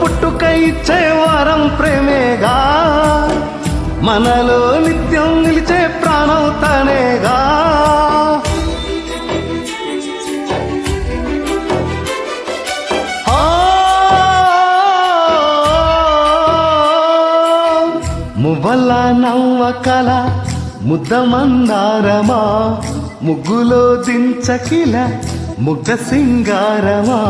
పుట్టుక ఇచ్చే వరం ప్రేమేగా. మనలో నిత్యం నిలిచే ప్రాణం తనేగా ఆ, మువ్వల నవ్వకల ముద్ద మందారమా? ముగ్గులో దించకిల ముగ్ధ సింగారమా?